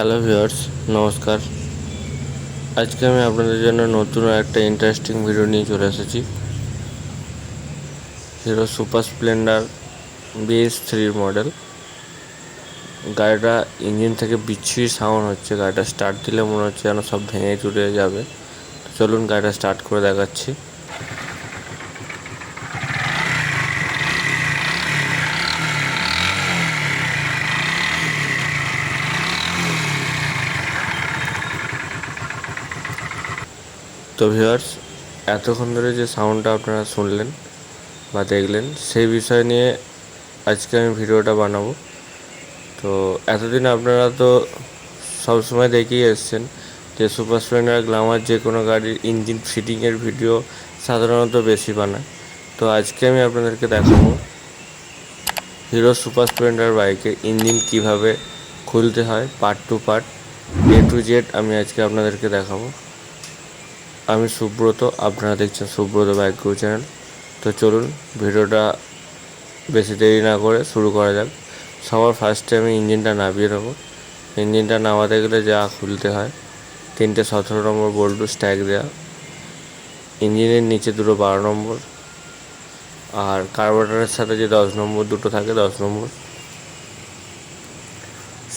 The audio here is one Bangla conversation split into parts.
হ্যালো ভিউয়ার্স নমস্কার। আজকে আমি আপনাদের জন্য নতুন একটা ইন্টারেস্টিং ভিডিও নিয়ে চলে এসেছি। হিরো সুপার স্প্লেন্ডার বিএস থ্রির মডেল গাড়িটা ইঞ্জিন থেকে বিচ্ছিরি সাউন্ড হচ্ছে, গাড়িটা স্টার্ট দিলে মনে হচ্ছে যেন সব ভেঙে চুরে যাবে। চলুন গাড়িটা স্টার্ট করে দেখাচ্ছি। তো ভিউয়ার্স এতক্ষণ ধরে যে সাউন্ডটা আপনারা শুনলেন বা দেখলেন, সেই বিষয় নিয়ে আজকে আমি ভিডিওটা বানাবো। তো এতদিন আপনারা তো সবসময় দেখেই এসছেন যে সুপার স্প্লেন্ডার গ্লামার যে কোনো গাড়ির ইঞ্জিন ফিটিংয়ের ভিডিও সাধারণত বেশি বানায়। তো আজকে আমি আপনাদেরকে দেখাবো হিরো সুপার স্প্লেন্ডার বাইকে ইঞ্জিন কীভাবে খুলতে হয় part two part A to Z আমি আজকে আপনাদেরকে দেখাবো। আমি সুব্রত, আপনারা দেখছেন সুব্রত বাইক গ্রু চ্যানেল। তো চলুন, ভিডিওটা বেশি দেরি না করে শুরু করা যাক। সবার ফার্স্টে আমি ইঞ্জিনটা নামিয়ে নেব। ইঞ্জিনটা নামাতে গেলে যা খুলতে হয়, তিনটে সতেরো নম্বর বোল্টু স্ট্যাক দেওয়া ইঞ্জিনের নিচে দুটো বারো নম্বর। আর কার্বোরেটারের সাথে যে দশ নম্বর দুটো থাকে, দশ নম্বর।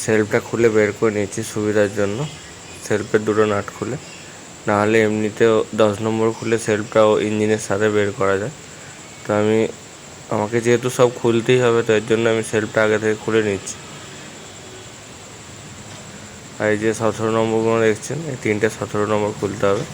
সেলফটা খুলে বের করে নিচ্ছি সুবিধার জন্য। সেলফের দুটো নাট খুলে। নাহলে এমনিতেও দশ নম্বর খুলে সেলফটাও ইঞ্জিনের সাথে বের করা যায়। তো আমি, আমাকে যেহেতু সব খুলতেই হবে, তো এর জন্য আমি সেলফটা আগে থেকে খুলে নিচ্ছি। আর এই যে সতেরো নম্বরগুলো দেখছেন, এই তিনটে সতেরো নম্বর খুলতে হবে।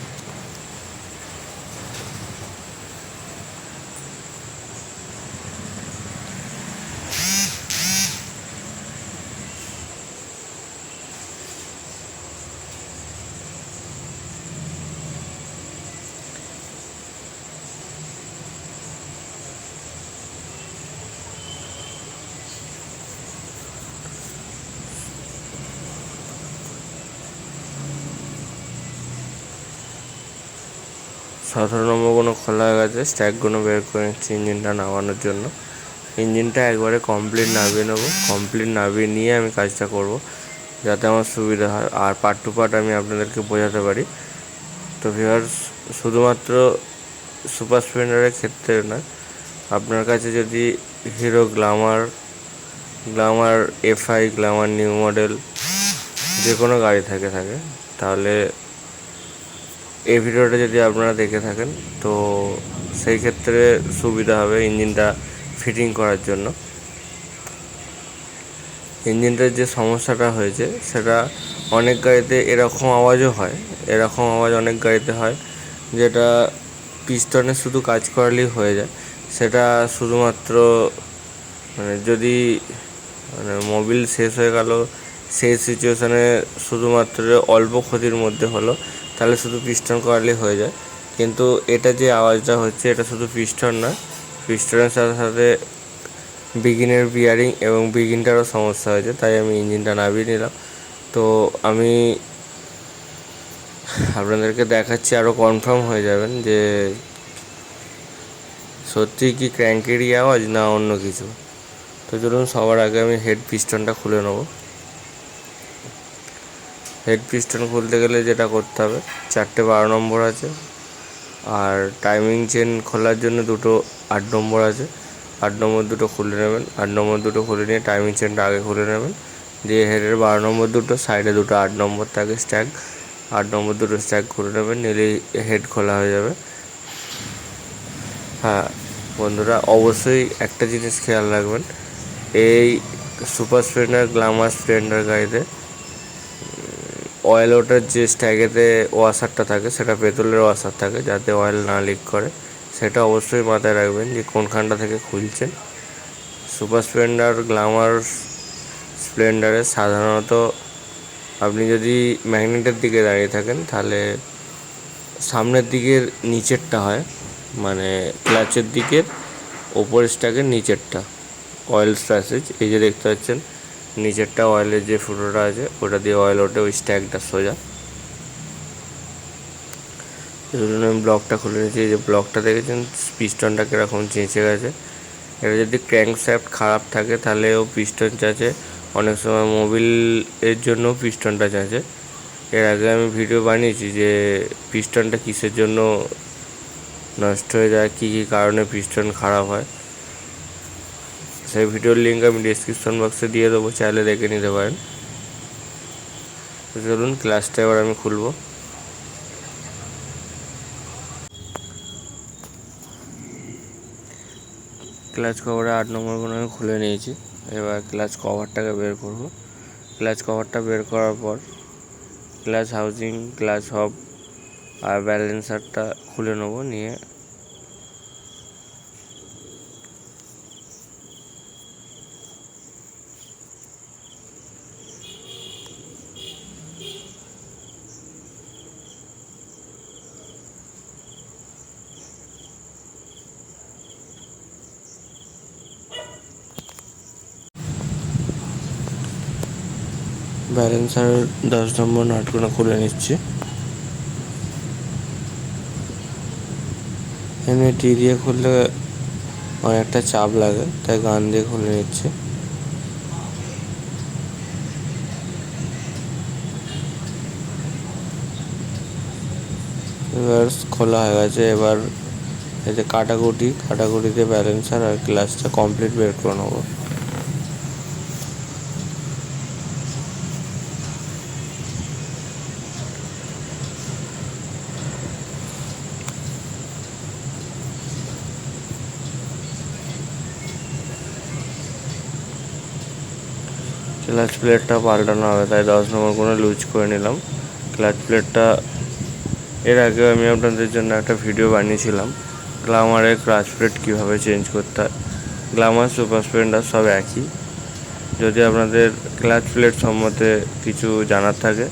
সতেরো নম্বরগুলো খোলা হয়ে গেছে, স্ট্যাকগুলো বের করে নিচ্ছি ইঞ্জিনটা নামানোর জন্য। ইঞ্জিনটা একবারে কমপ্লিট নামিয়ে নেব। কমপ্লিট নামিয়ে নিয়ে আমি কাজটা করব, যাতে আমার সুবিধা হয়। আর পার্ট টু পার্ট আমি আপনাদেরকে বোঝাতে পারি। তো ভিউয়ার্স শুধুমাত্র সুপার স্প্লেন্ডারের ক্ষেত্রে নয়, আপনার কাছে যদি Hero Glamour Glamour FI Glamour new model যে কোনো গাড়ি থাকে থাকে, তাহলে এই ভিডিওটা যদি আপনারা দেখে থাকেন, তো সেই ক্ষেত্রে সুবিধা হবে ইঞ্জিনটা ফিটিং করার জন্য। ইঞ্জিনটার যে সমস্যাটা হয়েছে, সেটা অনেক গাড়িতে এরকম আওয়াজও হয়, এরকম আওয়াজ অনেক গাড়িতে হয়, যেটা পিস্টনে শুধু কাজ করালেই হয়ে যায়। সেটা শুধুমাত্র মানে যদি মানে মোবিল শেষ হয়ে গেল, সেই সিচুয়েশানে শুধুমাত্র অল্প ক্ষতির মধ্যে হলো। তাহলে শুধু পিস্টন করালেই হয়ে যায়। কিন্তু এটা যে আওয়াজটা হচ্ছে, এটা শুধু পিস্টন না পিস্টনের সাথে সাথে বিগিনের বিয়ারিং এবং বিগিনটারও সমস্যা হয়েছে, তাই আমি ইঞ্জিনটা নামিয়ে নিলাম। তো আমি আপনাদেরকে দেখাচ্ছি আরও কনফার্ম হয়ে যাবেন যে সত্যি কি ক্র্যাঙ্কেরই আওয়াজ না অন্য কিছু। তো চলুন, সবার আগে আমি হেড পিস্টনটা খুলে নেব। হেড পিস্টন খুলতে গেলে যেটা করতে হবে, চারটে বারো নম্বর আছে। আর টাইমিং চেন খোলার জন্য দুটো আট নম্বর আছে। আট নম্বর দুটো খুলে নেবেন, আট নম্বর দুটো খুলে নিয়ে টাইমিং চেনটা আগে খুলে নেবেন। দিয়ে হেডের বারো নম্বর দুটো সাইডে দুটো আট নম্বর থাকে স্ট্যাক আট নম্বর দুটো স্ট্যাক খুলে নেবেন নিলেই হেড খোলা হয়ে যাবে। হ্যাঁ বন্ধুরা, অবশ্যই একটা জিনিস খেয়াল রাখবেন, এই সুপার স্প্লেন্ডার গ্লামার স্প্লেন্ডার গাড়িতে অয়েল ওটার যে স্ট্যাগেতে ওয়াশারটা থাকে, সেটা পেতলের ওয়াশার থাকে, যাতে অয়েল না লিক করে। সেটা অবশ্যই মাথায় রাখবেন যে কোনখানটা থেকে খুলছেন। সুপার স্প্লেন্ডার গ্লামার স্প্লেন্ডারে সাধারণত আপনি যদি ম্যাগনেটের দিকে দাঁড়িয়ে থাকেন, তাহলে সামনের দিকের নিচেরটা হয় মানে ক্লাচের দিকের ওপর স্ট্যাগের নিচেরটা অয়েল স্ট্যাসেজ এই যে দেখতে পাচ্ছেন। নিচেরটা অয়েলের যে ফুটোটা আছে, ওটা দিয়ে অয়েল ওঠে ওই স্ট্যাকটা সোজা। ধরুন আমি ব্লকটা খুলে নিয়েছি যে ব্লকটা দেখেছেন? পিস্টনটা কীরকম চেঁচে গেছে। এটা যদি ক্র্যাঙ্ক শ্যাফট খারাপ থাকে, তাহলে ও পিস্টন চাচে। অনেক সময় মোবিল এর জন্য পিস্টনটা চাঁচে। এর আগে আমি ভিডিও বানিয়েছি যে পিস্টনটা কিসের জন্য নষ্ট হয়ে যায়, কী কী কারণে পিস্টন খারাপ হয়। সেই ভিডিওর লিঙ্ক আমি ডিসক্রিপশন বক্সে দিয়ে দেবো, চাইলে দেখে নিতে পারেন। চলুন ক্লাসটা এবার আমি খুলবো। ক্লাচ কভারে আট নম্বর নম্বরগুলো আমি খুলে নিয়েছি। এবার ক্লাচ কভারটাকে বের করব। ক্লাচ কভারটা বের করার পর ক্লাচ হাউজিং ক্লাচ হব আর ব্যালেন্সারটা খুলে নেব, নিয়ে ব্যালেন্সার দশ নম্বর নাটগুলো খুলে নিচ্ছি। এমনি টি দিয়ে খুললে অনেকটা চাপ লাগে, তাই গান দিয়ে খুলে নিচ্ছি। এবার খোলা হয়ে গেছে, এবার এই যে কাটাকুটি, কাটাকুটিতে ব্যালেন্সার আর ক্লাসটা কমপ্লিট বের করে নেব। ক্লাচ প্লেটটা পাল্টানো হবে, তাই দশ নম্বর কোনো লুজ করে নিলাম। ক্লাচ প্লেটটা, এর আগে আমি আপনাদের জন্য একটা ভিডিও বানিয়েছিলাম, গ্লামারের ক্লাচ প্লেট কীভাবে চেঞ্জ করতে হয়। গ্লামার, সুপার স্প্লেন্ডার সব একই। যদি আপনাদের ক্লাচ প্লেট সম্বন্ধে কিছু জানার থাকে,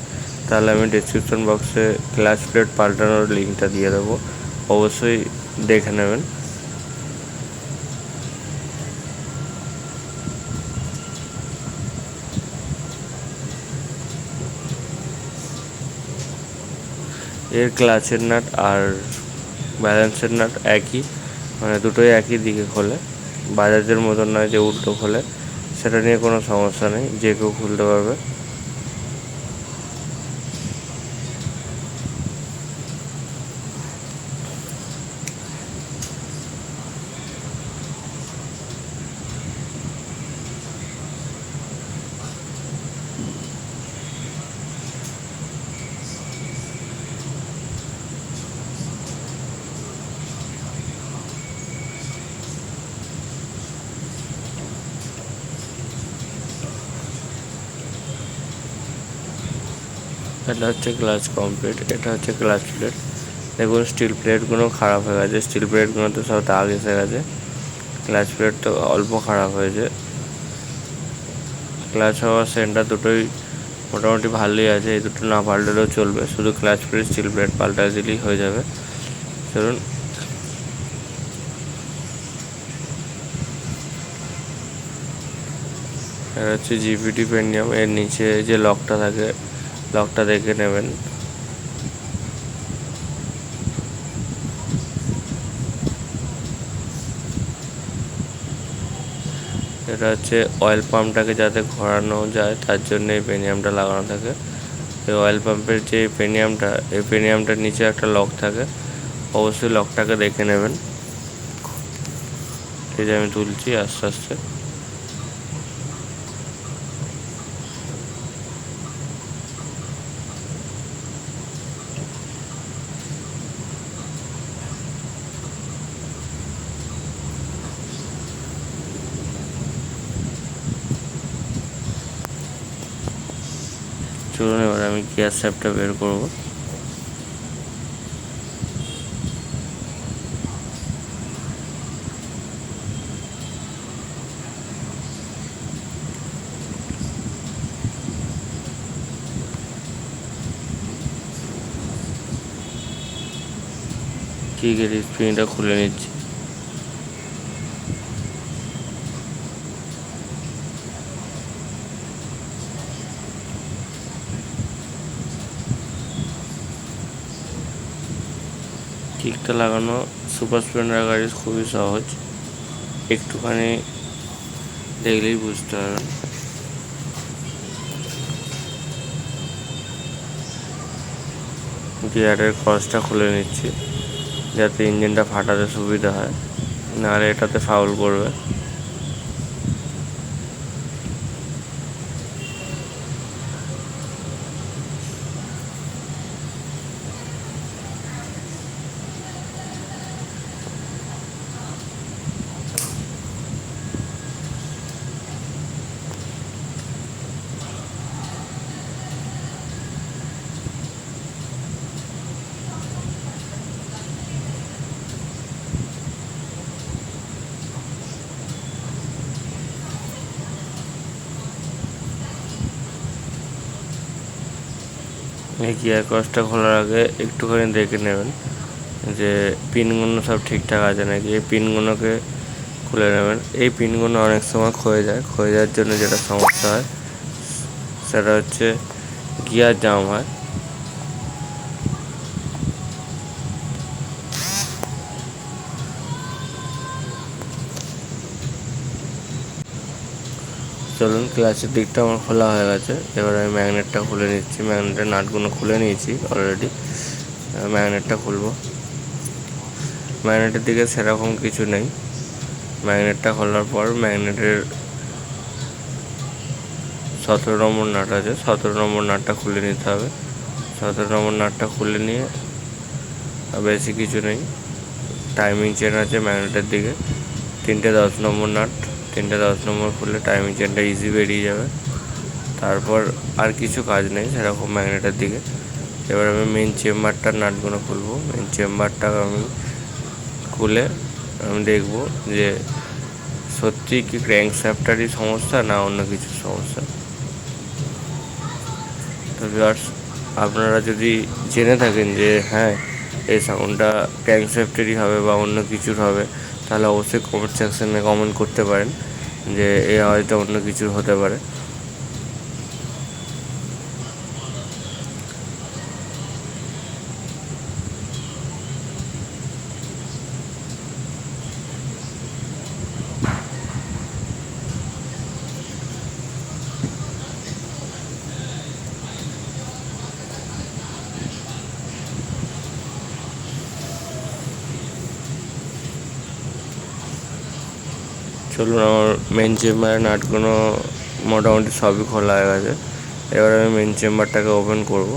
তাহলে আমি ডিসক্রিপশন বক্সে ক্লাচ প্লেট পাল্টানোর লিঙ্কটা দিয়ে দেবো। অবশ্যই দেখে নেবেন। এর ক্লাচের নাট আর ব্যালেন্সের নাট একই মানে দুটোই একই দিকে খোলে। বাজাজের মতন নয় যে উল্টো খোলে। সেটা নিয়ে কোনো সমস্যা নেই, যে কেউ খুলতে পারবে। এটা হচ্ছে ক্লাচ কমপ্লিট এটা হচ্ছে ক্লাচ প্লেট দেখুন স্টিল প্লেটগুলো খারাপ হয়ে গেছে। স্টিল প্লেটগুলো তো সব দাগ এসে গেছে। ক্লাচ প্লেট তো অল্প খারাপ হয়েছে। ক্লাচ হওয়ার সেন্টার দুটোই মোটামুটি ভালোই আছে। এই দুটো না পাল্টালেও চলবে। শুধু ক্লাচ প্লেট স্টিল প্লেট পাল্টা দিলেই হয়ে যাবে। চলুন। এটা হচ্ছে জিপিটি পেন্ডিয়াম এর নিচে যে লকটা থাকে লকটা দেখে নেবেন। এটা হচ্ছে অয়েল পাম্পটাকে যাতে ঘোরানো যায়, তার জন্য এই পেনিয়ামটা লাগানো থাকে। এই অয়েল পাম্পের যে পেনিয়ামটা, এই পেনিয়ামটার নিচে একটা লক থাকে। অবশ্যই লকটাকে দেখে নেবেন। এই যে আমি তুলছি, আস্তে আস্তে। চলুন এবার আমি গিয়ার শ্যাপটা বের করব। কিকের স্প্রিংটা খুলে নিচ্ছি। হাতে লাগানো সুপার স্প্লেন্ডার গাড়ি খুবই সহজ। একটুখানি দেখলেই বুঝতে পারবেন। গিয়ারের কসটা খুলে নিচ্ছি, যাতে ইঞ্জিনটা ফাটাতে সুবিধা হয়, নাহলে এটাতে ফাউল করবে গিয়ার ক্রসটা খোলার আগে একটুখানি দেখে নেবেন যে পিনগুলো সব ঠিকঠাক আছে নাকি? এই পিনগুলোকে খুলে নেবেন। এই পিনগুলো অনেক সময় ক্ষয়ে যায়। ক্ষয়ে যাওয়ার জন্য যেটা সমস্যা হয়, সেটা হচ্ছে গিয়ার জাম হয়। ক্লাসের দিকটা আমার খোলা হয়ে গেছে। এবার আমি ম্যাগনেটটা খুলে নিচ্ছি। ম্যাগনেটের নাটগুলো খুলে নিয়েছি অলরেডি ম্যাগনেটটা খুলবো। ম্যাগনেটের দিকে সেরকম কিছু নেই। ম্যাগনেটটা খোলার পর ম্যাগনেটের সতেরো নম্বর নাট আছে। সতেরো নম্বর নাটটা খুলে নিতে হবে। সতেরো নম্বর নাটটা খুলে নিয়ে বেশি কিছু নেই। টাইমিং চেন আছে ম্যাগনেটের দিকে। তিনটে দশ নম্বর নাট। তিনটে দশ নম্বর খুললে টাইমিং চেনটা ইজি বেরিয়ে যাবে। তারপর আর কিছু কাজ নেই সেরকম ম্যাগনেটের দিকে। এবার আমি মেন চেম্বারটার নাটগুলো খুলবো। মেন চেম্বারটা আমি খুলে আমি দেখব যে সত্যি কি ক্র্যাঙ্ক শ্যাফটারই সমস্যা না অন্য কিছু সমস্যা। তো ভিউয়ার্স আপনারা যদি জেনে থাকেন যে হ্যাঁ এই সাউন্ডটা ক্র্যাঙ্ক শ্যাফটেরই হবে বা অন্য কিছুর হবে তাহলে অবশ্যই কমেন্ট সেকশানে কমেন্ট করতে পারেন যে এ হয়তো অন্য কিছুর হতে পারে। চলুন আমার মেন চেম্বারের নাটগুলো মোটামুটি সবই খোলা হয়ে গেছে। এবার আমি মেন চেম্বারটাকে ওপেন করব।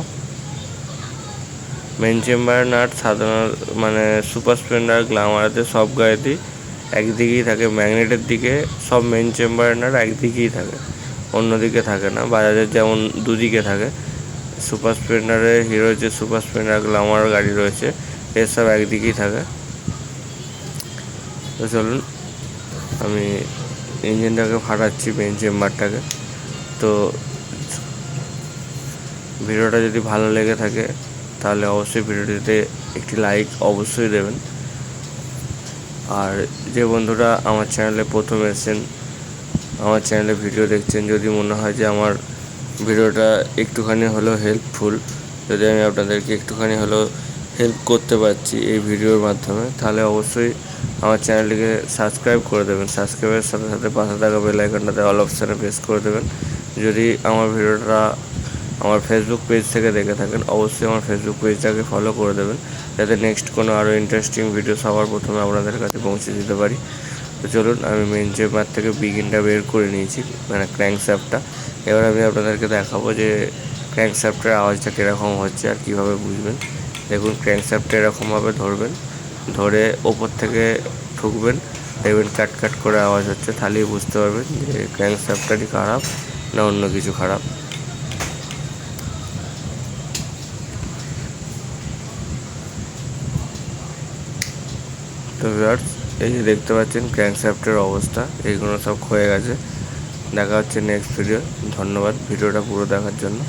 মেন চেম্বারের নাট সাধারণত মানে সুপার স্প্লেন্ডার গ্লামারাতে সব গাড়িতেই একদিকেই থাকে ম্যাগনেটের দিকে সব মেন চেম্বারের নাট একদিকেই থাকে, অন্যদিকে থাকে না বাজাজের যেমন দুদিকে থাকে। সুপার স্প্লেন্ডারে হিরো যে সুপার স্প্লেন্ডার গ্লামার গাড়ি রয়েছে এসব একদিকেই থাকে। তো চলুন আমি ইঞ্জিনটাকে ফাটাচ্ছি মেন চেম্বারটাকে তো ভিডিওটা যদি ভালো লেগে থাকে, তাহলে অবশ্যই ভিডিওটিতে একটি লাইক অবশ্যই দেবেন। আর যে বন্ধুরা আমার চ্যানেলে প্রথম এসেছেন, আমার চ্যানেলে ভিডিও দেখছেন, যদি মনে হয় যে আমার ভিডিওটা একটুখানি হলেও হেল্পফুল যদি আমি আপনাদেরকে একটুখানি হলেও হেল্প করতে পারছি এই ভিডিওর মাধ্যমে, তাহলে অবশ্যই আমার চ্যানেলটিকে সাবস্ক্রাইব করে দেবেন। সাবস্ক্রাইবের সাথে সাথে পাশে থাকা বেল আইকনটাতে অল অপশানে প্রেস করে দেবেন। যদি আমার ভিডিওটা আমার ফেসবুক পেজ থেকে দেখে থাকেন, অবশ্যই আমার ফেসবুক পেজটাকে ফলো করে দেবেন। যাতে নেক্সট কোনো আরও ইন্টারেস্টিং ভিডিও সবার প্রথমে আপনাদের কাছে পৌঁছে দিতে পারি। তো চলুন, আমি মেন চেম্বার থেকে বিগিনটা বের করে নিয়েছি মানে ক্র্যাঙ্ক স্যাপটা এবার আমি আপনাদেরকে দেখাবো যে ক্র্যাঙ্ক স্যাপটার আওয়াজটা কীরকম হচ্ছে আর কীভাবে বুঝবেন। দেখুন ক্র্যাঙ্ক স্যাপটা এরকমভাবে ধরবেন, ধরে ওপর থেকে ঠুকবেন। দেখবেন কাট কাট করে আওয়াজ হচ্ছে, তাহলেই বুঝতে পারবেন যে ক্র্যাঙ্ক স্যাপটারই খারাপ না অন্য কিছু খারাপ। তো ভিউয়ার্স এই যে দেখতে পাচ্ছেন ক্র্যাঙ্ক স্যাপটের অবস্থা, এইগুলো সব ক্ষয়ে গেছে। দেখা হচ্ছে নেক্সট ভিডিও ধন্যবাদ, ভিডিওটা পুরো দেখার জন্য।